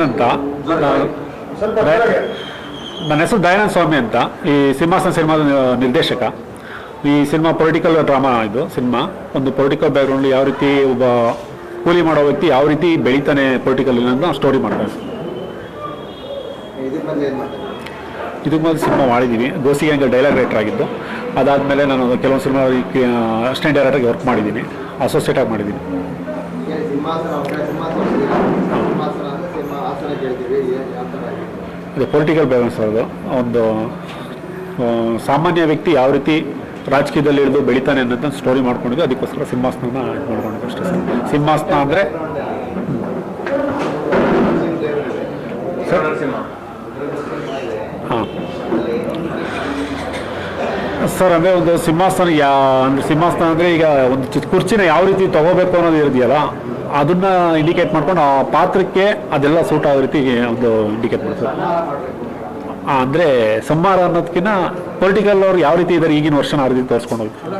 ದಯಾನಂದ್ ಅಂತ ನನ್ನ ಹೆಸರು ದಯಾನಂದ್ ಸ್ವಾಮಿ ಅಂತ ಈ ಸಿಂಹಾಸನ ಸಿನಿಮಾದ ನಿರ್ದೇಶಕ. ಈ ಸಿನಿಮಾ ಪೊಲಿಟಿಕಲ್ ಡ್ರಾಮಾ ಇದು ಸಿನಿಮಾ. ಒಂದು ಪೊಲಿಟಿಕಲ್ ಬ್ಯಾಕ್ಗ್ರೌಂಡ್ ಯಾವ ರೀತಿ ಒಬ್ಬ ಕೂಲಿ ಮಾಡೋ ವ್ಯಕ್ತಿ ಯಾವ ರೀತಿ ಬೆಳಿತಾನೆ ಪೊಲಿಟಿಕಲ್ ಅಂತ ಸ್ಟೋರಿ ಮಾಡ್ತಾರೆ? ಇದಕ್ಕೆ ಮೊದಲು ಸಿನಿಮಾ ಮಾಡಿದ್ದೀವಿ ಗೋಸಿ ಹಂಗೆ ಡೈಲಾಗ್ ರೈಟರ್ ಆಗಿದ್ದು. ಅದಾದಮೇಲೆ ನಾನು ಕೆಲವೊಂದು ಸಿನಿಮಾ ಅಸಿಸ್ಟೆಂಟ್ ಡೈರೆಕ್ಟರ್ಗೆ ವರ್ಕ್ ಮಾಡಿದ್ದೀನಿ ಅಸೋಸಿಯೇಟ್ ಆಗಿ ಮಾಡಿದ್ದೀನಿ ಇದು ಪೊಲಿಟಿಕಲ್ ಬ್ಯಾಲೆನ್ಸ್ ಅದು ಒಂದು ಸಾಮಾನ್ಯ ವ್ಯಕ್ತಿ ಯಾವ ರೀತಿ ರಾಜಕೀಯದಲ್ಲಿ ಇಳಿದು ಬೆಳಿತಾನೆ ಅನ್ನೋದನ್ನ ಸ್ಟೋರಿ ಮಾಡ್ಕೊಂಡಿದ್ದು ಅದಕ್ಕೋಸ್ಕರ ಸಿಂಹಾಸನ ಮಾಡ್ಕೊಂಡಿದ್ದು ಅಷ್ಟೇ ಸರ್. ಸಿಂಹಾಸನ ಅಂದರೆ, ಹಾಂ. ಸರ್, ಅಂದರೆ ಒಂದು ಸಿಂಹಾಸನ ಯಾ, ಅಂದರೆ ಸಿಂಹಾಸನ ಅಂದರೆ ಈಗ ಒಂದು ಕುರ್ಚಿನ ಯಾವ ರೀತಿ ತಗೋಬೇಕು ಅನ್ನೋದು ಇರೋದಿಯಲ್ಲ. ಅದನ್ನ ಇಂಡಿಕೇಟ್ ಮಾಡ್ಕೊಂಡು ಆ ಪಾತ್ರಕ್ಕೆ ಅದೆಲ್ಲ ಸೂಟ್ ಆಗೋ ರೀತಿ ಒಂದು ಇಂಡಿಕೇಟ್ ಮಾಡ್ತಾರೆ. ಅಂದರೆ ಸಂಹಾರ ಅನ್ನೋದಕ್ಕಿಂತ ಪೊಲಿಟಿಕಲ್ ಅವ್ರು ಯಾವ ರೀತಿ ಇದ್ದಾರೆ ಈಗಿನ ವರ್ಷನ ಆ ರೀತಿ ತೋರಿಸ್ಕೊಂಡು ಹೋಗ್ತಾರೆ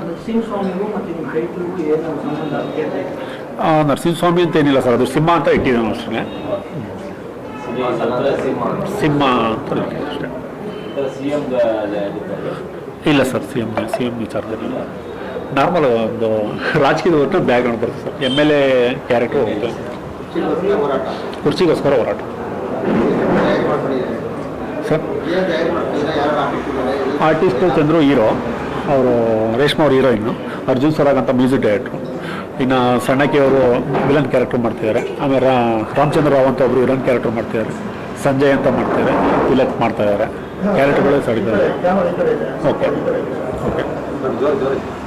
ನರಸಿಂಹಸ್ವಾಮಿ ಅಂತ ಏನಿಲ್ಲ ಸರ್ ಅದು ಸಿಂಹ ಅಂತ ಇಟ್ಟಿದ್ದಾನೆ ಅಷ್ಟೇ. ಸಿಂಹ ಅಂತ ಅಷ್ಟೇ. ಸಿಎಂ ಇಲ್ಲ sir C M C M ವಿಚಾರದಲ್ಲಿ ನಾರ್ಮಲ್ ಒಂದು ರಾಜಕೀಯದ ಹೊರತು ಬ್ಯಾಕ್ಗ್ರೌಂಡ್ ಬರುತ್ತೆ sir. M L A character ಹೋಗುತ್ತೆ. ಕುರ್ಚಿಗೋಸ್ಕರ ಹೋರಾಟ. ಸರ್? ಆರ್ಟಿಸ್ಟ್ ಚಂದ್ರು ಹೀರೋ ಅವರು ರೇಷ್ಮಾ ಅವ್ರ ಹೀರೋಯಿನ್ನು ಅರ್ಜುನ್ ಸರಾಗ್ ಅಂತ ಮ್ಯೂಸಿಕ್ ಡೈರೆಕ್ಟ್ರು ಇನ್ನು ಸಣ್ಣಕ್ಕೆ ಅವರು ವಿಲನ್ ಕ್ಯಾರೆಕ್ಟರ್ ಮಾಡ್ತಿದ್ದಾರೆ. ಆಮೇಲೆ ರಾ- ರಾಮಚಂದ್ರ ರಾವ್ ಅಂತ ಒಬ್ಬರು ವಿಲನ್ ಕ್ಯಾರೆಕ್ಟರ್ ಮಾಡ್ತಿದ್ದಾರೆ. ಸಂಜಯ್ ಅಂತ ಮಾಡ್ತಿದ್ದಾರೆ. ವಿಲಕ್ ಮಾಡ್ತಾ ಇದ್ದಾರೆ. ಕ್ಯಾರೆಕ್ಟರ್ಗಳೇ ಸಾಡಿದ್ದಾರೆ. ಓಕೆ ಓಕೆ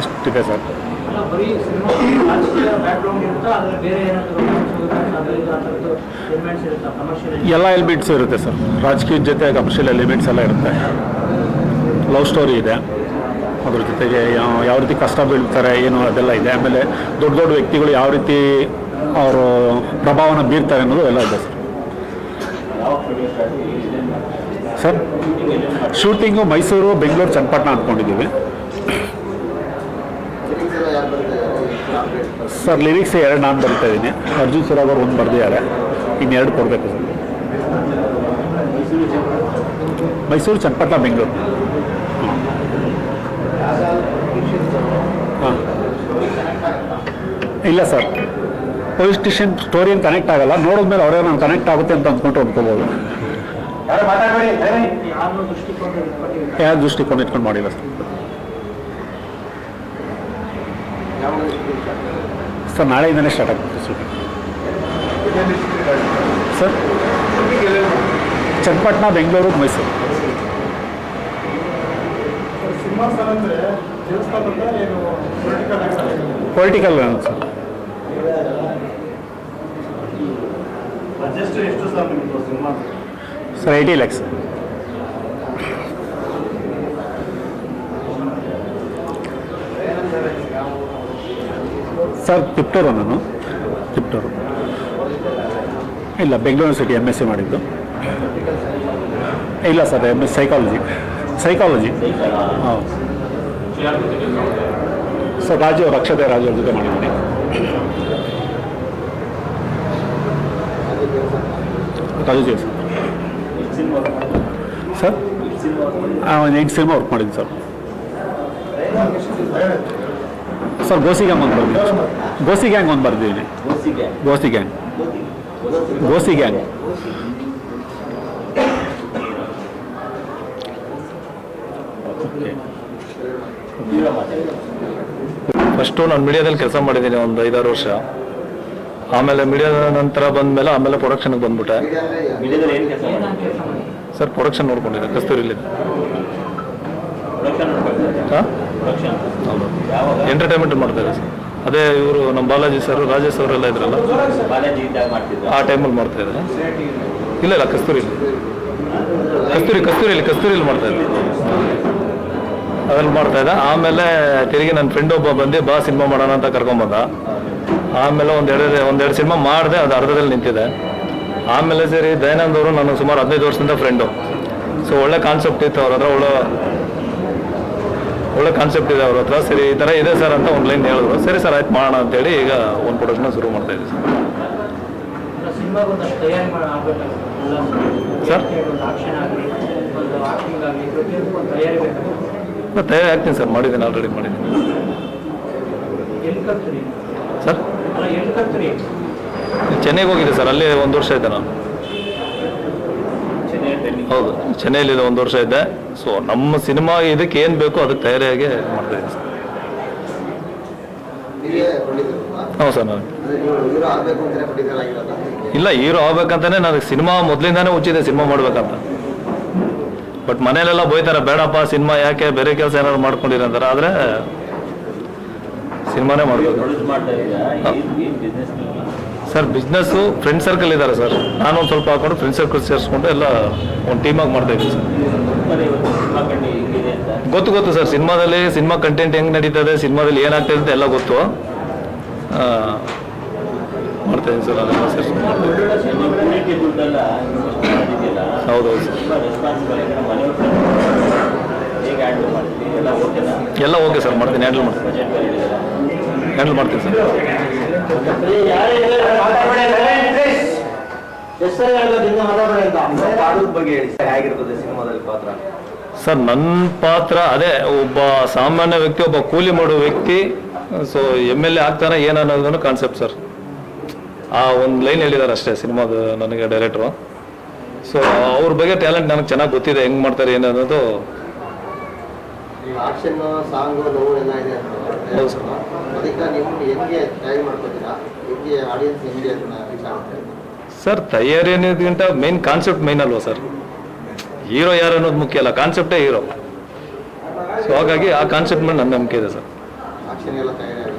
ಇಷ್ಟಿದೆ ಸರ್ ಅಲ್ಲ ಸಿನಿಮಾ ರಾಜಕೀಯ ಬ್ಯಾಕ್ಗ್ರೌಂಡ್ ಇರುತ್ತಾ? ಆದರೆ ಬೇರೆ ಏನಾದರೂ romance ಇರುತ್ತಾ? ಅದು ಇದು ಆ ಥರದ್ದು ಎಲಿಮೆಂಟ್ಸ್ ಇರುತ್ತಾ ಕಮರ್ಷಿಯಲ್ ಎಲ್ಲ ಎಲಿಮೆಂಟ್ಸ್ ಇರುತ್ತೆ ಸರ್. ರಾಜಕೀಯದ ಜೊತೆ ಕಮರ್ಷಿಯಲ್ ಎಲಿಮೆಂಟ್ಸ್ ಎಲ್ಲ ಇರುತ್ತೆ. ಲವ್ ಸ್ಟೋರಿ ಇದೆ. ಅದ್ರ ಜೊತೆಗೆ ಯಾವ ಯಾವ ರೀತಿ ಕಷ್ಟ ಬೀಳ್ತಾರೆ ಏನು ಅದೆಲ್ಲ ಇದೆ. ಆಮೇಲೆ ದೊಡ್ಡ ದೊಡ್ಡ ವ್ಯಕ್ತಿಗಳು ಯಾವ ರೀತಿ ಅವರು ಪ್ರಭಾವನ ಬೀರ್ತಾರೆ ಅನ್ನೋದು ಎಲ್ಲ ಇದೆ sir. Sir. Shooting Mysuru, Bengaluru, Channapatna ಅಂದ್ಕೊಂಡಿದ್ದೀವಿ. ಸರ್ ಲಿರಿಕ್ಸ್ ಎರಡು ನಾನು ಬರ್ತಾ ಇದ್ದೀನಿ. ಅರ್ಜುನ್ ಸರ್ ಅವರು ಒಂದು ಬರೆದಿದ್ದಾರೆ ಇನ್ನೆರಡು ಕೊಡಬೇಕು ಸರ್. ಮೈಸೂರು, ಚನ್ನಪಟ್ಟಣ, ಬೆಂಗಳೂರು. ಹಾಂ. ಇಲ್ಲ ಸರ್. ಪೊಲೀಸ್ ಸ್ಟೇಷನ್ ಸ್ಟೋರಿ ಏನು ಕನೆಕ್ಟ್ ಆಗಲ್ಲ. ನೋಡಿದ್ಮೇಲೆ ಅವರೇ ನಾನು ಕನೆಕ್ಟ್ ಆಗುತ್ತೆ ಅಂತ ಅಂದ್ಕೊಂಡು ಅಂದ್ಕೋಬೋದು? ಯಾವ ದೃಷ್ಟಿಕೋನ ಇಟ್ಕೊಂಡು ಮಾಡಿಲ್ಲ ಸರ್. ಯಾವ ಸರ್ ನಾಳೆಯಿಂದನೇ ಸ್ಟಾರ್ಟ್ ಆಗುತ್ತೆ shooting sir Channapatna Bengaluru Mysuru. Political political sir. Adjust ಎಷ್ಟು ಸರ್ ನಿಮ್ಮದು cinema? Sir eighty lakhs sir Tiptur ನಾನು. ತಿಪ್ಟೂರು ಇಲ್ಲ Bengaluru city M S C ಮಾಡಿದ್ದು. ಇಲ್ಲ sir M S psychology psychology ಹೌದು. ಸರ್, ರಾಜು ರಕ್ಷತೆ ರಾಜು ಅವ್ರ ಜೊತೆ ಮಾಡಿದ್ದೀನಿ. ರಾಜು ದೇವ್ ಸರ್. ಒಂದು ಎಂಟು ಸಿನಿಮಾ ವರ್ಕ್ ಮಾಡಿದ್ದೀನಿ ಸರ್. ಸರ್ ಗೋಸಿ ಗ್ಯಾಂಗ್ ಒಂದು ಬರ್ದಿದ್ದೀನಿ ಗೋಸಿ ಗ್ಯಾಂಗ್ ಒಂದು ಬರ್ದಿದ್ದೀನಿ Gosi gang Gosi gang first ನಾನು ಮೀಡಿಯಾದಲ್ಲಿ ಕೆಲಸ ಮಾಡಿದ್ದೀನಿ ಒಂದು ಐದಾರು ವರ್ಷ. ಆಮೇಲೆ ಮೀಡಿಯಾದ ನಂತರ ಬಂದಮೇಲೆ ಆಮೇಲೆ ಪ್ರೊಡಕ್ಷನ್ಗೆ ಬಂದ್ಬಿಟ್ಟೆ. ಸರ್ ಪ್ರೊಡಕ್ಷನ್ ನೋಡ್ಕೊಂಡಿದ್ದೆ ಕಸ್ತೂರಿಲಿ. ಹಾಂ? ಎಂಟರ್ಟೈನ್ಮೆಂಟ್ ಮಾಡ್ತಾರೆ ಸರ್ ಅದೇ ಇವರು ನಮ್ಮ ಬಾಲಾಜಿ ಸರ್ ರಾಜೇಶ್ ಅವರೆಲ್ಲ ಇದ್ರಲ್ಲ? ಆ ಟೈಮಲ್ಲಿ ಮಾಡ್ತಾ ಇದ್ದಾರೆ? ಇಲ್ಲ ಇಲ್ಲ, ಕಸ್ತೂರಿಲಿ. ಕಸ್ತೂರಿ, ಕಸ್ತೂರಿಲಿ ಕಸ್ತೂರಿಲಿ ಮಾಡ್ತಾ ಇದ್ದೆ. ಅದ್ರಲ್ಲಿ ಮಾಡ್ತಾ ಇದ್ದೆ. ಆಮೇಲೆ ತಿರುಗಿ ನನ್ನ ಫ್ರೆಂಡ್ ಒಬ್ಬ ಬಂದು, ಬಾ ಸಿನಿಮಾ ಮಾಡೋಣ ಅಂತ ಕರ್ಕೊಂಬಂದ ಆಮೇಲೆ ಒಂದೆರಡು ಒಂದೆರಡು ಸಿನಿಮಾ ಮಾಡಿದೆ ಅದು ಅರ್ಧದಲ್ಲಿ ನಿಂತಿದೆ. ಆಮೇಲೆ ಸರಿ ದಯಾನಂದ್ ಅವರು ನಾನು ಸುಮಾರು ಹದಿನೈದು ವರ್ಷದಿಂದ ಫ್ರೆಂಡು ಸೊ ಒಳ್ಳೆ ಕಾನ್ಸೆಪ್ಟ್ ಇತ್ತು ಅವ್ರ ಹತ್ರ ಒಳ್ಳೆ ಒಳ್ಳೆ ಕಾನ್ಸೆಪ್ಟ್ ಇದೆ ಅವ್ರ ಹತ್ರ. ಸರಿ ಈ ಥರ ಇದೆ ಸರ್ ಅಂತ ಒಂದು ಲೈನ್ ಹೇಳಿದ್ರು. ಸರಿ ಸರ್ ಆಯ್ತು ಮಾಡೋಣ ಅಂತೇಳಿ ಈಗ ಒಂದು ಪ್ರೊಡಕ್ಷನ್ ಶುರು ಮಾಡ್ತಾ ಇದ್ದೀವಿ ಸರ್. ಸರ್? ತಯಾರಿ ಆಗ್ತೀನಿ ಸರ್ ಮಾಡಿದ್ದೀನಿ ಆಲ್ರೆಡಿ ಮಾಡಿದ್ದೀನಿ. ಸರ್? ಚೆನ್ನೈಗೆ ಹೋಗಿದ್ದೆ ಸರ್ ಅಲ್ಲೇ ಒಂದು ವರ್ಷ ಇದ್ದೆ ನಾನು. ಹೌದು ಚೆನ್ನೈಲಿ ಒಂದು ವರ್ಷ ಇದ್ದೆ. ಸೊ ನಮ್ಮ ಸಿನಿಮಾ ಇದಕ್ಕೆ ಏನು ಬೇಕೋ ಅದಕ್ಕೆ ತಯಾರಿಯಾಗಿ ಮಾಡ್ತಾ ಇದ್ದೀನಿ ಸರ್. ಹೌದು ಸರ್ ನಾನು. ಇಲ್ಲ ಹೀರೋ ಆಗ್ಬೇಕಂತಾನೆ ನನಗೆ ಸಿನಿಮಾ ಮೊದಲಿಂದಾನೇ ಹುಚ್ಚಿದೆ ಸಿನಿಮಾ ಮಾಡ್ಬೇಕಂತ. ಬಟ್ ಮನೇಲೆಲ್ಲ ಬೈತಾರೆ ಬೇಡಪ್ಪ ಸಿನಿಮಾ ಯಾಕೆ ಬೇರೆ ಕೆಲಸ ಏನಾದ್ರು ಮಾಡ್ಕೊಂಡಿರಂತಾರೆ ಆದರೆ ಸಿನಿಮಾನೇ business sir business friend circle ಇದ್ದಾರೆ ಸರ್. ನಾನು ಒಂದು ಸ್ವಲ್ಪ ಹಾಕೊಂಡು ಫ್ರೆಂಡ್ ಸರ್ಕಲ್ ಸೇರಿಸ್ಕೊಂಡು ಎಲ್ಲ ಒಂದು ಟೀಮಾಗಿ ಮಾಡ್ತಾ ಸರ್. ಗೊತ್ತು ಗೊತ್ತು ಸರ್. ಸಿನಿಮಾದಲ್ಲಿ ಸಿನಿಮಾ ಕಂಟೆಂಟ್ ಹೆಂಗೆ ನಡೀತದೆ ಸಿನಿಮಾದಲ್ಲಿ ಏನಾಗ್ತದೆ ಅಂತ ಎಲ್ಲ ಗೊತ್ತು. ಮಾಡ್ತಾ ಇದ್ದೀನಿ ಸರ್ ಅದೆಲ್ಲ ಸೇರಿಸ್ಕೊಂಡು ಹೌದೌದು ಸರ್. ಎಲ್ಲ ಓಕೆ ಸರ್, ಮಾಡ್ತೀನಿ. ಹ್ಯಾಂಡಲ್ ಮಾಡ್ತೀನಿ. ಹ್ಯಾಂಡಲ್ ಮಾಡ್ತೀನಿ ಸರ್. ಸರ್ ನನ್ನ ಪಾತ್ರ ಅದೇ, ಒಬ್ಬ ಸಾಮಾನ್ಯ ವ್ಯಕ್ತಿ, ಒಬ್ಬ ಕೂಲಿ ಮಾಡೋ ವ್ಯಕ್ತಿ ಸೊ ಎಂ ಎಲ್ ಎ ಆಗ್ತಾನೆ ಏನನ್ನೋದನ್ನು ಕಾನ್ಸೆಪ್ಟ್ ಸರ್. ಆ ಒಂದು ಲೈನ್ ಹೇಳಿದ್ದಾರೆ ಅಷ್ಟೇ, ಸಿನಿಮಾದ ನನಗೆ ಡೈರೆಕ್ಟ್ರು ಸೊ ಅವ್ರ ಬಗ್ಗೆ ಟ್ಯಾಲೆಂಟ್ ನನಗೆ ಚೆನ್ನಾಗಿ ಗೊತ್ತಿದೆ, ಹೆಂಗೆ ಮಾಡ್ತಾರೆ ಏನನ್ನೋದು ಆಕ್ಷನ್ ಸಾಂಗ್ ನೋವು ಎಲ್ಲ ಇದೆ ಸರ್. ಅದಕ್ಕೆ ನೀವು ಹೆಂಗೆ ತಯಾರಿ ಮಾಡ್ಕೊತೀರಾ? ಹೆಂಗೆ ಆಡಿಯನ್ಸ್ ಹೆಂಗೆ ಅದನ್ನ ರೀಚ್ ಆಗುತ್ತೆ ಸರ್ ತಯಾರಿ ಅನ್ನೋದಕ್ಕಿಂತ ಮೇನ್ ಕಾನ್ಸೆಪ್ಟ್ ಮೇನ್ ಅಲ್ವಾ ಸರ್? ಹೀರೋ ಯಾರು ಅನ್ನೋದು ಮುಖ್ಯ ಅಲ್ಲ ಕಾನ್ಸೆಪ್ಟೇ ಹೀರೋ ಸೊ ಹಾಗಾಗಿ ಆ ಕಾನ್ಸೆಪ್ಟ್ ಮೇಲೆ ನನ್ನ ನಂಬಿಕೆ ಇದೆ ಸರ್. ಆಕ್ಷನ್ ಎಲ್ಲ ತಯಾರಿ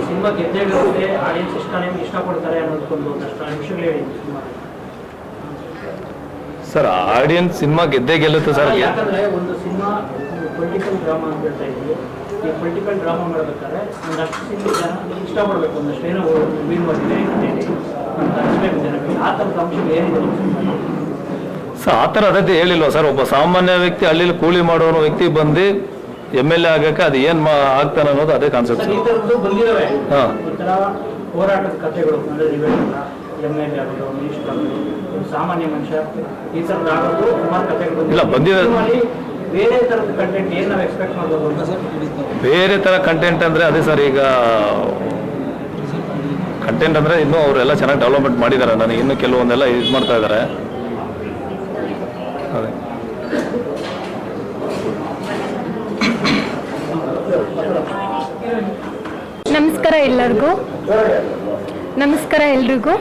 ಸಿನಿಮಾ ಗೆದ್ದೇ ಆಡಿಯನ್ಸ್ ಇಷ್ಟ ನಿಮ್ಗೆ ಇಷ್ಟಪಡ್ತಾರೆ ಅನ್ನೋದಕ್ಕೊಂದು ಒಂದಷ್ಟು ಅಂಶಗಳು ಹೇಳಿ ಸಿನಿಮಾ ಸರ್ ಆಡಿಯನ್ಸ್ ಸಿನಿಮಾ ಗೆದ್ದೇ ಗೆಲ್ಲುತ್ತೆ ಸರ್. ಯಾಕಂದ್ರೆ ಒಂದು ಸಿನಿಮಾ ಪೊಲಿಟಿಕಲ್ ಡ್ರಾಮಾ ಅಂತ ಹೇಳ್ತಾ ಇದ್ವಿ ಈ ಪೊಲಿಟಿಕಲ್ ಡ್ರಾಮಾ ಮಾಡ್ಬೇಕಾದ್ರೆ ಒಂದು ಸಿನಿಮಾ ಜನ ಇಷ್ಟಪಡಬೇಕು. ಒಂದಷ್ಟು ಏನೋ ವೀಲ್ ಮಾಡಿದೆ ಅನಿಸ್ಬೇಕು ಜನಕ್ಕೆ. ಆ ಥರದ ಅಂಶಗಳು ಏನಿದೆ? ಸರ್ ಆ ಥರ ಅದೇ ಹೇಳಿಲ್ವ ಸರ್? ಒಬ್ಬ ಸಾಮಾನ್ಯ ವ್ಯಕ್ತಿ ಹಳ್ಳಿಲಿ ಕೂಲಿ ಮಾಡೋ ವ್ಯಕ್ತಿ ಬಂದು ಎಂ ಎಲ್ ಎ ಆಗಕ್ಕೆ ಅದು ಏನು ಮಾ ಆಗ್ತಾನೆ ಅನ್ನೋದು ಅದೇ ಕಾನ್ಸೆಪ್ಟ್ ಸರ್ ಈ ಥರದ್ದು ಬಂದಿದ್ದಾವೆ. ಹಾ. ಹೋರಾಟದ ಕಥೆಗಳು ಅಂದರೆ ಎಂ ಎಲ್ ಎ ಆಗೋದು ಮಿನಿಸ್ಟರ್ ಆಗೋದು ಸಾಮಾನ್ಯ ಮನುಷ್ಯ ಈ ಥರದ್ದು ಆಗೋದು ಸುಮಾರು ಕಥೆಗಳು ಇಲ್ಲ, ಬಂದಿದೆ. ಬೇರೆ ಥರದ ಕಂಟೆಂಟ್ ಏನು ನಾವು ಎಕ್ಸ್ಪೆಕ್ಟ್ ಮಾಡ್ಬೋದು ಅಂತ. ಸರ್ ಬೇರೆ ಥರ ಕಂಟೆಂಟ್ ಅಂದರೆ ಅದೇ ಸರ್ ಈಗ ಕಂಟೆಂಟ್ ಅಂದರೆ ಇನ್ನೂ ಅವರೆಲ್ಲ ಚೆನ್ನಾಗಿ ಡೆವಲಪ್ಮೆಂಟ್ ಮಾಡಿದ್ದಾರೆ ನನಗೆ ಇನ್ನೂ ಕೆಲವೊಂದೆಲ್ಲ ಯೂಸ್ ಮಾಡ್ತಾ ಇದ್ದಾರೆ ಅದೇ. ನಮಸ್ಕಾರ ಎಲ್ಲರಿಗೂ. ನಮಸ್ಕಾರ ಎಲ್ರಿಗೂ.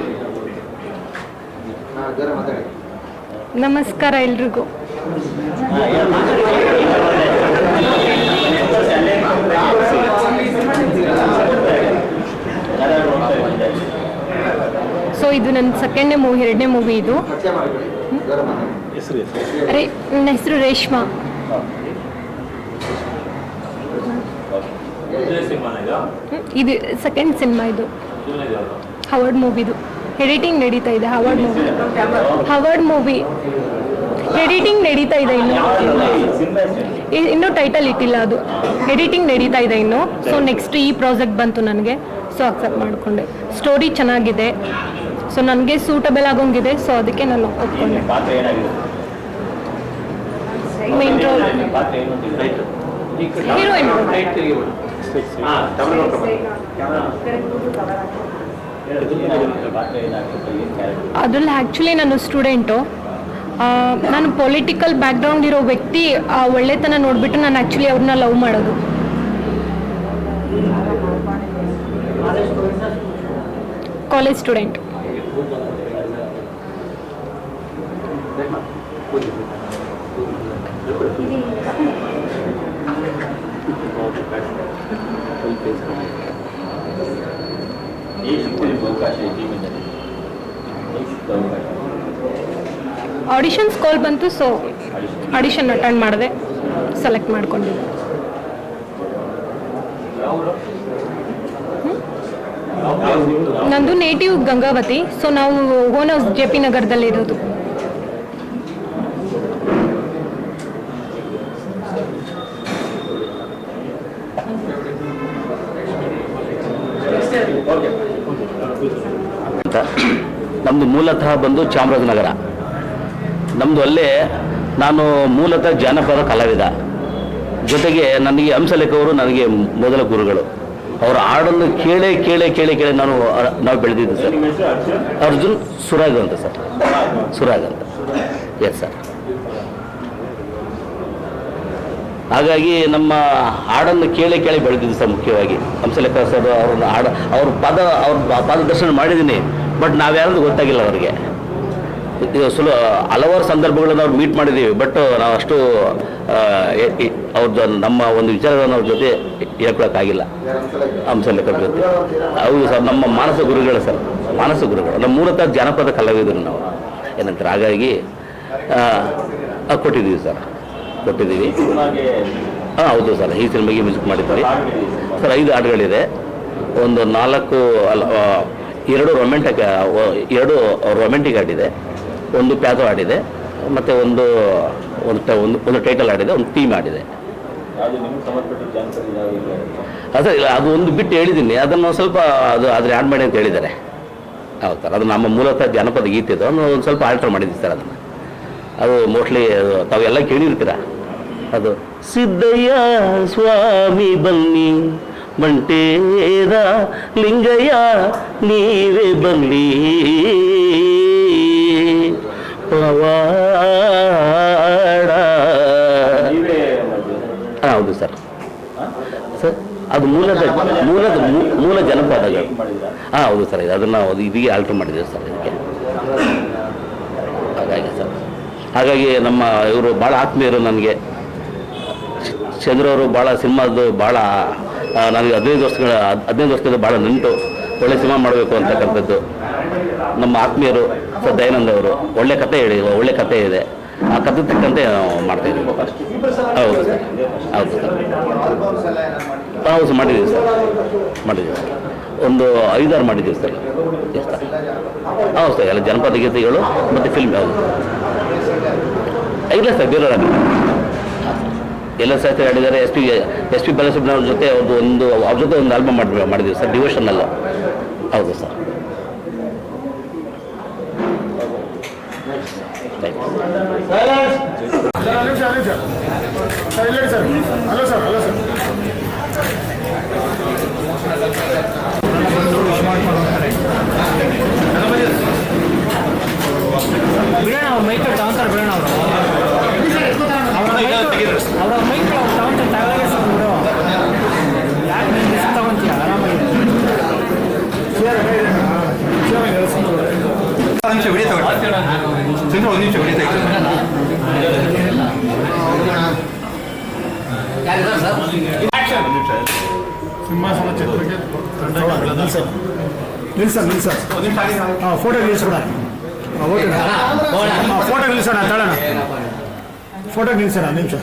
ನಮಸ್ಕಾರ ಎಲ್ರಿಗೂ. ಸೊ ಇದು ನನ್ನ ಸೆಕೆಂಡ್ನೇ ಮೂವಿ ಎರಡನೇ ಮೂವಿ ಇದು. ಅರೆ ನನ್ನ ಹೆಸರು ರೇಷ್ಮಾ. ಇದು ಸೆಕೆಂಡ್ ಸಿನಿಮಾ ಇದು? ಹವರ್ಡ್ ಮೂವಿದು ಎಡಿಟಿಂಗ್ ನಡೀತಾ ಇದೆ ಹವರ್ಡ್ ಮೂವಿ ಹವರ್ಡ್ ಮೂವಿ ಎಡಿಟಿಂಗ್ ನಡೀತಾ ಇದೆ ಇನ್ನು. ಇನ್ನು ಟೈಟಲ್ ಇಟ್ಟಿಲ್ಲ ಅದು. ಎಡಿಟಿಂಗ್ ನಡೀತಾ ಇದೆ ಇನ್ನು. ಸೊ ನೆಕ್ಸ್ಟ್ ಈ ಪ್ರಾಜೆಕ್ಟ್ ಬಂತು ನನಗೆ. ಸೊ ಅಕ್ಸೆಪ್ಟ್ ಮಾಡಿಕೊಂಡೆ. ಸ್ಟೋರಿ ಚೆನ್ನಾಗಿದೆ. ಸೊ ನನಗೆ ಸೂಟಬಲ್ ಆಗೋಂಗಿದೆ. ಸೊ ಅದಕ್ಕೆ ನಾನು ಒಪ್ಕೊಂಡೆ. Main role? ಹೀರೋಯಿನ್ ಅದ್ರಲ್ಲಿ ಆ್ಯಕ್ಚುಲಿ ನಾನು ಸ್ಟೂಡೆಂಟು ನಾನು ಪೊಲಿಟಿಕಲ್ ಬ್ಯಾಕ್ಗ್ರೌಂಡ್ ಇರೋ ವ್ಯಕ್ತಿ, ಆ ಒಳ್ಳೆತನ ನೋಡಿಬಿಟ್ಟು ನಾನು ಆ್ಯಕ್ಚುಲಿ ಅವ್ರನ್ನ ಲವ್ ಮಾಡೋದು. ಕಾಲೇಜ್ ಸ್ಟೂಡೆಂಟ್ ಆಡಿಷನ್ಸ್ ಕಾಲ್ ಬಂತು ಸೊ ಆಡಿಷನ್ ಅಟೆಂಡ್ ಮಾಡಿದೆ ಸೆಲೆಕ್ಟ್ ಮಾಡ್ಕೊಂಡಿದ್ದೆ ನಂದು ನೇಟಿವ್ ಗಂಗಾವತಿ ಸೊ ನಾವು ಓನ್ ಹೌಸ್ ಜೆ ಪಿ ನಗರದಲ್ಲಿರೋದು. ಮೂಲತಃ ಬಂದು ಚಾಮರಾಜನಗರ. ನಮ್ಮದು ಅಲ್ಲೇ ನಾನು ಮೂಲತಃ ಜಾನಪದ ಕಲಾವಿದ. ಜೊತೆಗೆ ನನಗೆ ಹಂಸಲೇಖವರು ನನಗೆ ಮೊದಲ ಗುರುಗಳು. ಅವರ ಹಾಡನ್ನು ಕೇಳೇ ಕೇಳೇ ಕೇಳೇ ಕೇಳಿ ನಾನು, ನಾವು ಬೆಳೆದಿದ್ದು ಸರ್. ಅರ್ಜುನ್ ಸುರಾಗ್ ಅಂತ ಸರ್. ಸುರಾಗ್ ಅಂತ. ಎಸ್ ಸರ್ ಹಾಗಾಗಿ ನಮ್ಮ ಹಾಡನ್ನು ಕೇಳಿ ಕೇಳಿ ಬೆಳೆದಿದ್ದು ಸರ್ ಮುಖ್ಯವಾಗಿ. ಹಂಸಲೇಖ ಸರ್ ಅವ್ರನ್ನ ಹಾಡ, ಅವ್ರ ಪಾದ, ಅವ್ರ ಪಾದದರ್ಶನ ಮಾಡಿದ್ದೀನಿ. ಬಟ್ ನಾವ್ಯಾರದು ಗೊತ್ತಾಗಿಲ್ಲ ಅವರಿಗೆ. ಸುಲು ಹಲವಾರು ಸಂದರ್ಭಗಳನ್ನು ಅವ್ರು ಮೀಟ್ ಮಾಡಿದ್ದೀವಿ ಬಟ್ ನಾವು ಅಷ್ಟು ಅವ್ರದ್ದು ನಮ್ಮ ಒಂದು ವಿಚಾರಗಳನ್ನು ಅವ್ರ ಜೊತೆ ಹೇಳ್ಕೊಳಕ್ಕಾಗಿಲ್ಲ. ಹಂಸಲೇಖರ ಜೊತೆ. ಹೌದು ಸರ್, ನಮ್ಮ ಮಾನಸ ಗುರುಗಳು ಸರ್. ಮಾನಸ ಗುರುಗಳು. ನಮ್ಮ ಮೂಲತಃ ಜಾನಪದ ಕಲಾವಿದರು ನಾವು. ಏನಂತಾರೆ, ಹಾಗಾಗಿ ಕೊಟ್ಟಿದ್ದೀವಿ ಸರ್. ಕೊಟ್ಟಿದ್ದೀವಿ. ಹಾಂ ಹೌದು ಸರ್. ಈ ಸಿನಿಮಾಗೆ ಮ್ಯೂಸಿಕ್ ಮಾಡಿದ್ದೀವಿ ಸರ್, ಐದು ಹಾಡುಗಳಿದೆ. ಒಂದು ನಾಲ್ಕು, ಅಲ್ಲ ಎರಡು ರೊಮ್ಯಾಂಟಿಕ್ ಎರಡು ರೊಮ್ಯಾಂಟಿಕ್ ಆಡಿದೆ ಒಂದು ಪ್ಯಾದೋ ಆಡಿದೆ ಮತ್ತು ಒಂದು ಒಂದು ಒಂದು ಟೈಟಲ್ ಆಡಿದೆ ಒಂದು ಥೀಮ್ ಆಡಿದೆ ಅದು ಇಲ್ಲ ಅದು ಒಂದು ಬಿಟ್ಟು ಹೇಳಿದ್ದೀನಿ. ಅದನ್ನು ಸ್ವಲ್ಪ ಅದು ಆದರೆ ಆ್ಯಡ್ ಮಾಡಿ ಅಂತ ಹೇಳಿದ್ದಾರೆ. ಹೌದು ಸರ್ ಅದು ನಮ್ಮ ಮೂಲತಃ ಜನಪದ ಗೀತೆ ಇದು. ಅದನ್ನು ಒಂದು ಸ್ವಲ್ಪ ಆಲ್ಟರ್ ಮಾಡಿದ್ದೀವಿ ಸರ್ ಅದನ್ನು. ಅದು ಮೋಸ್ಟ್ಲಿ ತಾವೆಲ್ಲ ಕೇಳಿರ್ತೀರ? ಅದು ಸಿದ್ದಯ್ಯ ಸ್ವಾಮಿ ಬನ್ನಿ. ಬಂಟೇರ ಲಿಂಗಯ್ಯ ನೀವೇ ಬನ್ನಿ. ಪವಾಡ. ನೀವೇ? ಹೌದು ಸರ್. ಸರ್ ಅದು ಮೂಲದ ಮೂಲದ ಮೂಲ ಜನಪದಗಳು. ಹಾಂ ಹೌದು ಸರ್ ಇದು ಅದನ್ನು ಅದು ಇದೀಗ ಆಲ್ಟ್ರ್ ಮಾಡಿದ್ದೇವೆ ಸರ್ ಇದಕ್ಕೆ. ಹಾಗಾಗಿ ಸರ್. ಹಾಗಾಗಿ ನಮ್ಮ ಇವರು ಭಾಳ ಆತ್ಮೀಯರು ನನಗೆ. ಚಂದ್ರ ಅವರು ಭಾಳ ಸಿನಿಮಾದ್ದು ಭಾಳ ನನಗೆ ಹದಿನೈದು ವರ್ಷಗಳ, ಹದಿನೈದು ವರ್ಷದ ಭಾಳ ನಂಟು, ಒಳ್ಳೆ ಸಿನಿಮಾ ಮಾಡಬೇಕು ಅಂತಕ್ಕಂಥದ್ದು. ನಮ್ಮ ಆತ್ಮೀಯರು, ಸರ್ ದಯಾನಂದ್ ಅವರು, ಒಳ್ಳೆ ಕತೆ ಹೇಳಿ, ಒಳ್ಳೆ ಕತೆ ಇದೆ. ಆ ಕತೆ ತಕ್ಕಂತೆ ನಾವು ಮಾಡ್ತಾ ಇದ್ದೀವಿ. ಹೌದು ಸರ್ ಹೌದು ಸರ್? ಹೌದು ಸರ್ ಮಾಡಿದ್ದೀವಿ ಸರ್ ಮಾಡಿದ್ದೀವಿ ಸರ್. ಒಂದು ಐದಾರು ಮಾಡಿದ್ದೀವಿ ಸರ್. ಹೌದು ಸರ್, ಎಲ್ಲ ಜನಪದ ಗೀತೆಗಳು ಮತ್ತು ಫಿಲ್ಮ್ ಹೌದು ಇಲ್ಲ ಸರ್ ಬೇರೆಯವ್ರು ಎಲ್ಲ ಸಾಹಿತ್ಯ ಹೇಳಿದ್ದಾರೆ S P S P Balasubrahmanya ಜೊತೆ ಅವ್ರದ್ದು ಒಂದು, ಅವ್ರ ಜೊತೆ ಒಂದು ಆಲ್ಬಮ್ ಮಾಡಿ ಮಾಡಿದ್ದೀವಿ ಸರ್ ಡಿವೋಷನಲ್ಲ ಹೌದು ಸರ್. ಬಿಡೋಣ ಅವ್ರ, ಮೈಕಲ್ ತಗೊಂತಾರೆ ಬಿಡೋಣ ಅವರ ಮೈಕಲ್ ಅವ್ರು ತಗೊಂತಾರೆ ತಗೊಳ್ಳೋದೇ ಸರ್ ಬಿಡು ಯಾಕೆ ನೀನು ರಿಸ್ಕ್ ತಗೊಂತೀಯ ಆರಾಮಾಗಿ ಸಿಂಹಾಸನ ಚಿತ್ರಕ್ಕೆ ನಿಲ್ಸರ್ ನಿಲ್ಸರ್ ಹಾಂ ಫೋಟೋ ನಿಲ್ಸೋಣ. ಹಾಂ ಓಕೆ ಹಾಂ ಫೋಟೋ ನಿಲ್ಸೋಣ ತಳಣ ಫೋಟೋ ನಿಲ್ಸೋಣ ನಿಮಿಷ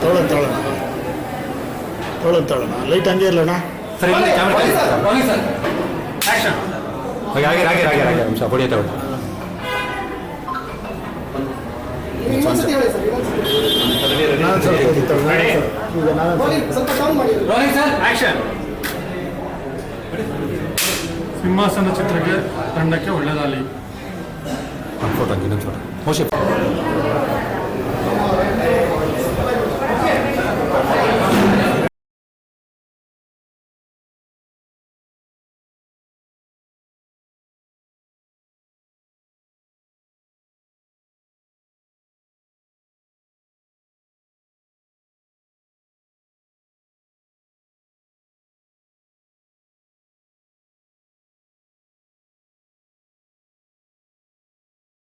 ತೊಳ ತೊಗೊಳ್ಳೋಣ. ತೊಗೊಳ್ಳೋಣ ತೊಗೊಳ್ಳೋಣ. ಲೈಟ್ ಹಂಗೆ ಇರಲಣ್ಣ ನಾನು ಸ್ವಲ್ಪ ಹೋಗ್ತಾರೆ ನಾನು ನಿಮಿಷ ಈಗ ನಾನು ಸಿಂಹಾಸನ ಚಿತ್ರಕ್ಕೆ ತಂಡಕ್ಕೆ ಒಳ್ಳೆಯದಾಗಲಿ